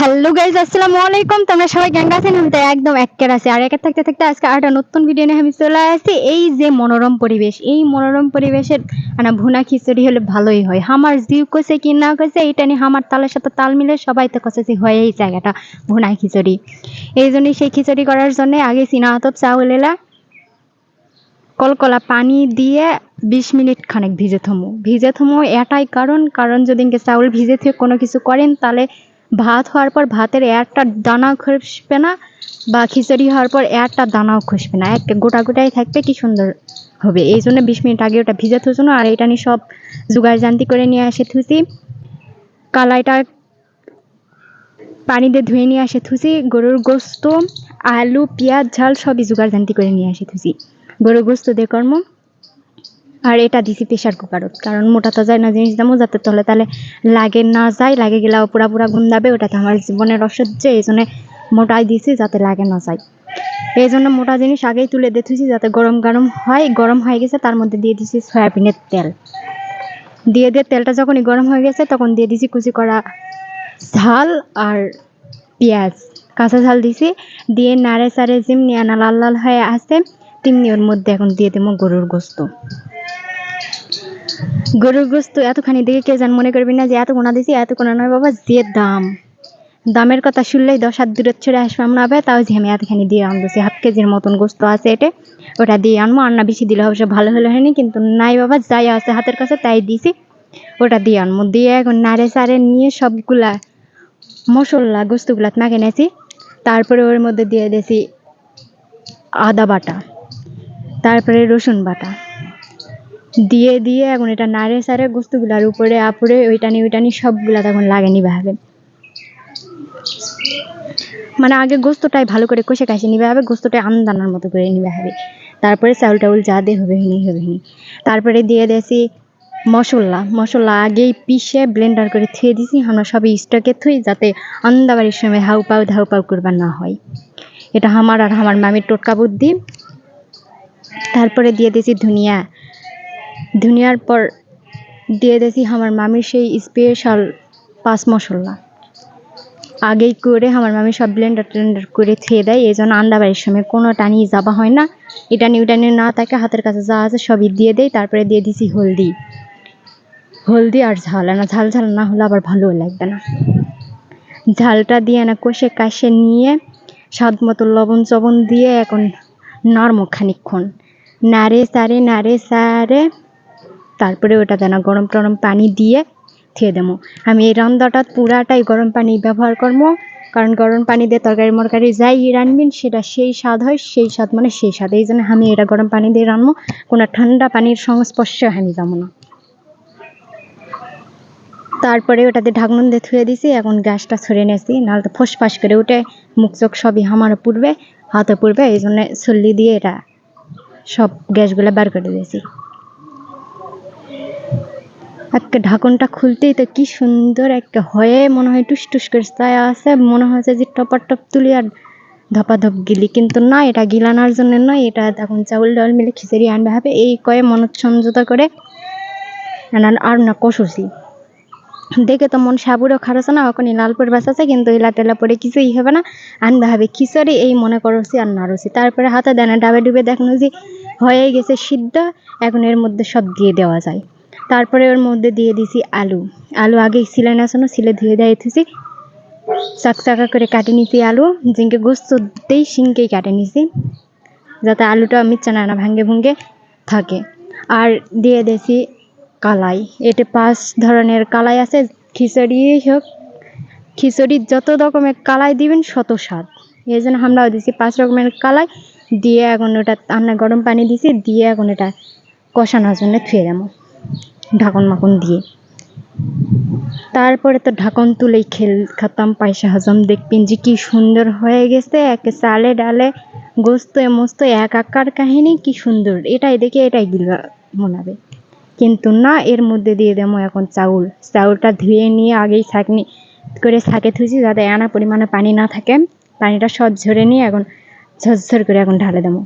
Hello guys আসসালামু আলাইকুম। তোমরা সবাই গ্যাং আছেন? আমি তো একদম একের আছি। আর একের থাকতে থাকতে আজকে আরেকটা নতুন ভিডিও নিয়ে আমি চলে আসছি। এই যে মনোরম পরিবেশ, এই মনোরম পরিবেশের মানে ভুনা খিচুড়ি হলে ভালোই হয়। আমার জিউ কষে কি না কষে এইটা নিয়ে আমার তালের সাথে তাল মিলে সবাই তো কষে হয় এই জায়গাটা, ভুনা খিচুড়ি। এই জন্যই সেই খিচুড়ি করার জন্য আগে চিনা হাতত চাউল এলা, কলকলা পানি দিয়ে বিশ মিনিট খানেক ভিজে থমো। ভিজে থমো এটাই কারণ কারণ যদি চাউল ভিজে থেকে কোনো কিছু করেন তাহলে ভাত হওয়ার পর ভাতের একটা দানাও খসবে না বা খিচুড়ি হওয়ার পর একটা দানাও খসবে না। এক গোটা গোটাই থাকবে, কি সুন্দর হবে। এই জন্য বিশ মিনিট আগে ওটা ভিজে থুছো আর এটা নিয়ে সব জোগাড় জান্তি করে নিয়ে আসে থুসি। কালাইটা পানি দিয়ে ধুয়ে নিয়ে আসে থুসি। গরুর গোস্ত, আলু, পেঁয়াজ, ঝাল সবই জোগাড় জান্তি করে নিয়ে আসে থুসি। গরুর গোস্ত দিয়ে কর্ম। আর এটা দিছি প্রেশার কুকারত কারণ মোটা তো যায় না জিনিস দামও, যাতে তলে তাহলে লাগে না যায়, লাগে গেলে পুরা পুরা গুন্দাবে ওটা তো আমার জীবনের অসহ্য এই জন্য মোটাই দিছি যাতে লাগে না যায়। এই জন্য মোটা জিনিস আগেই তুলে দিতেছি যাতে গরম গরম হয়, গরম হয়ে গেছে, তার মধ্যে দিয়ে দিছি সয়াবিনের তেল। দিয়ে দিয়ে তেলটা যখনই গরম হয়ে গেছে, তখন দিয়ে দিছি কুচি করা ঝাল আর পেঁয়াজ। কাঁচা ঝাল দিছি, দিয়ে নাড়ে সাড়ে যেমনি আনা লাল লাল হয়ে আসে তেমনি ওর মধ্যে এখন দিয়ে দেবো গরুর গোস্ত। গরুর গোস্ত এতখানি দেখে কে যেন মনে করবি না যে এত কোনা দিছি, এত কোনা নয় বাবা, যে দাম। দামের কথা শুনলেই দশ হাত দূরে ছেড়ে আসবে আমরা হবে তাও যে আমি এতখানি দিয়ে আনতেছি, হাফ কেজির মতন গোস্ত আছে এটা, ওটা দিয়ে আনব, আর না বেশি দিলে অবশ্য ভালো হলে হয়নি, কিন্তু নাই বাবা, যাই আছে হাতের কাছে তাই দিছি, ওটা দিয়ে আনব। দিয়ে এখন নাড়ে সাড়ে নিয়ে সবগুলা মশলা, গোস্তগুলা মাখে নিয়েছি, তারপরে ওর মধ্যে দিয়ে দিয়েছি আদা বাটা। তারপরে রসুন বাটা। দিয়ে দিয়ে এখন এটা নাড়ে সাড়ে গোস্তগুলার উপরে আপুরে ওইটানি ওইটানি সবগুলা তখন লাগেনি হবে মানে আগে গোস্তটাই ভালো করে কষে কাশে নিবে হবে গোস্তটা আমদানার মতো করে নিবে হবে তারপরে চাউল টাউল যা দিয়ে হবে হিনি হবে হিনি তারপরে দিয়ে দিয়েছি মশলা। মশলা আগেই পিষে ব্লেন্ডার করে থুয়ে দিছি, আমরা সবই স্টকে থুই যাতে আন্দাবাড়ির সময় হাউ পাউ ধাউ পাউ করবার না হয়। এটা আমার আর আমার মামির টোটকা বুদ্ধি। তারপরে দিয়ে দিয়েছি ধনিয়া। ধনিয়ার পর দিয়ে দিয়েছি আমার মামির সেই স্পেশাল পাঁচ মশলা। আগেই করে আমার মামি সব ব্লেন্ডার টেন্ডার করে খেয়ে দেয়, এই জন্য আন্দা বাড়ির সময় কোনো টানি যাবা হয় না। এটা নিয়ে ওটা নিয়ে না থাকে, হাতের কাছে যা আছে সবই দিয়ে দেয় তারপরে দিয়ে দিছি হলদি। হলদি আর ঝাল না ঝাল ঝাল না হলে আবার ভালো লাগবে না। ঝালটা দিয়ে না কষে কাশে নিয়ে স্বাদ মতো লবণ চবণ দিয়ে এখন নাড়মো খানিকক্ষণ। নাড়ে সারে নাড়ে সারে, তারপরে ওটা দেনা গরম টরম পানি দিয়ে থিয়ে দেবো। আমি এই রান্নাটা পুরাটাই গরম পানি ব্যবহার করব। কারণ গরম পানি দিয়ে তরকারি মরকারি যাই রানবেন সেটা সেই স্বাদ হয়, সেই স্বাদ মানে সেই স্বাদ। এই জন্য আমি এটা গরম পানি দিয়ে রানবো কোনো ঠান্ডা পানির সংস্পর্শে আমি যাব না। তারপরে ওটাতে ঢাকনুন দিয়ে থুয়ে দিছি। এখন গ্যাসটা ছড়িয়ে নিয়েছি। নাহলে তো ফোসফাস করে উঠে, মুখ চোখ সবই আমার পূর্বে হাতে পড়বে, এই জন্য ছল্লি দিয়ে এটা সব গ্যাসগুলো বার করে দিয়েছি। একটা ঢাকনটা খুলতেই তো কি সুন্দর একটা হয়ে মনে হয় টুস টুস করে ছায়া আছে, মনে হচ্ছে যে টপার টপ তুলি আর ধপাধপ গিলি। কিন্তু না, এটা গিলানোর জন্য নয়, এটা এখন চাউল ডাল মিলে খিচুড়ি আনবে হবে এই কয়ে মনত সমঝোতা করে আর না কষুছি। দেখে তো মন সাবুরও খারাছে না ওখানে লালপুর বাস আছে কিন্তু এলা টেলা পরে কিছুই হবে না। আনবে হবে খিচুড়ি, এই মনে করছি আর নাড়ছি তারপরে হাতে দেনা ডাবে ডুবে দেখানো যে হয়ে গেছে সিদ্ধ, এখন এর মধ্যে সব দিয়ে দেওয়া যায়। তারপরে ওর মধ্যে দিয়ে দিছি আলু। আলু আগে সিলে নাচানো, সিলে ধুয়ে দিয়ে দিতেছি চাকচাকা করে কাটে নিছি আলু জিঙ্কে গোস্ত দিতেই সিঙ্কেই কাটে নিছি, যাতে আলুটা মিচ্ছা না ভাঙ্গে ভুঙ্গে থাকে। আর দিয়ে দিয়েছি কালাই। এতে পাঁচ ধরনের কালাই আছে, খিচুড়ি হোক। খিচুড়ির যত রকমের কালাই দিবেন, শত স্বাদ। এই জন্য আমরাও দিছি পাঁচ রকমের কালাই। দিয়ে এখন ওটা, আমরা গরম পানি দিছি, দিয়ে এখন এটা কষানোর জন্য থুয়ে দেবো ঢাকন মাখন দিয়ে। তারপরে তো ঢাকন তুলেই খেল খাতাম, পয়সা হজম। দেখবেন যে কি সুন্দর হয়ে গেছে, একে চালে ডালে গোস্ত, মস্ত, এক আকার কাহিনী, কি সুন্দর। এটাই দেখে এটাই গিলবা মনাবে কিন্তু না, এর মধ্যে দিয়ে দেবো এখন চাউল। চাউলটা ধুয়ে নিয়ে আগেই ছাঁকনি করে ছাঁকে থুইছি যাতে আনা পরিমাণে পানি না থাকে। পানিটা সব ঝরে নিয়ে এখন ঝরঝর করে এখন ঢালে দেবো।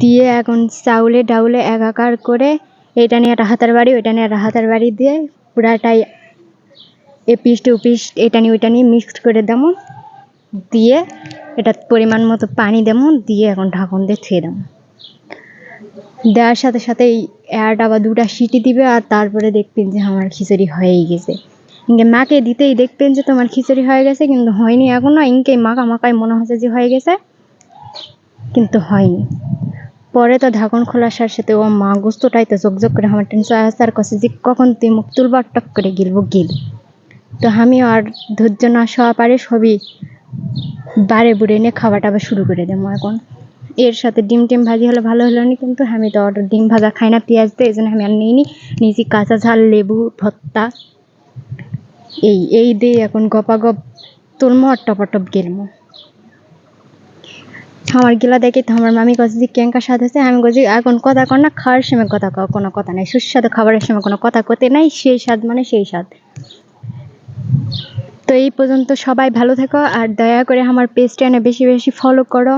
দিয়ে এখন চাউলে ডাউলে একাকার করে এটা নিয়ে একটা হাতের বাড়ি, ওইটা নিয়ে একটা হাতের বাড়ি দিয়ে পুরাটাই এ পিস টু পিস এটা নিয়ে ওইটা নিয়ে মিক্সড করে দেবো। দিয়ে এটা পরিমাণ মতো পানি দেবো, দিয়ে এখন ঢাকন দিয়ে থুয়ে দেবো। দেওয়ার সাথে সাথে এই একটা বা দুটা সিটি দিবে আর তারপরে দেখবেন যে আমার খিচুড়ি হয়েই গেছে। ইনকে মাকে দিতেই দেখবেন যে তোমার খিচুড়ি হয়ে গেছে, কিন্তু হয়নি এখনও ইনকে মাখা মাখায় মনে হচ্ছে যে হয়ে গেছে, কিন্তু হয়নি। পরে তো ঢাকন খোলার সাথে সাথে ও মা গোস্তটাই তো জকজক করে আমার টেনশন আসার কাছে যে কখন তুই মুখ তুলবার টক করে গিলবো, গিল। তো আমি আর ধৈর্য না সওয়া পারে সবই বারে বুড়ে নিয়ে খাওয়া টাওয়া শুরু করে দেবো এখন। এর সাথে ডিম টিম ভাজি হলে ভালো হলো না, কিন্তু আমি তো অর্ডার ডিম ভাজা খাই না, পেঁয়াজ দিয়ে, এই জন্য আমি আর নিইনি। নিয়েছি কাঁচা ঝাল, লেবু ভত্তা এই এই দিয়ে এখন গপা গপ তুলমো আর টপা টপ গেলমো। আমার গেলা দেখে তো আমার মামি কাছে যে কেঙ্কা স্বাদ আছে? আমি বলছি এখন কথা কর না, খাওয়ার সময় কথা কও, কোনো কথা নাই। সুস্বাদু খাবারের সময় কোনো কথা কতে নাই, সেই স্বাদ মানে সেই স্বাদ। তো এই পর্যন্ত সবাই ভালো থেকো, আর দয়া করে আমার পেজটা এনে বেশি বেশি ফলো করো।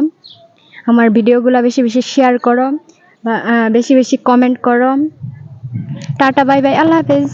আমার ভিডিওগুলো বেশি বেশি শেয়ার করো বা বেশি বেশি কমেন্ট করো। টাটা বাই বাই আল্লাহ হাফেজ।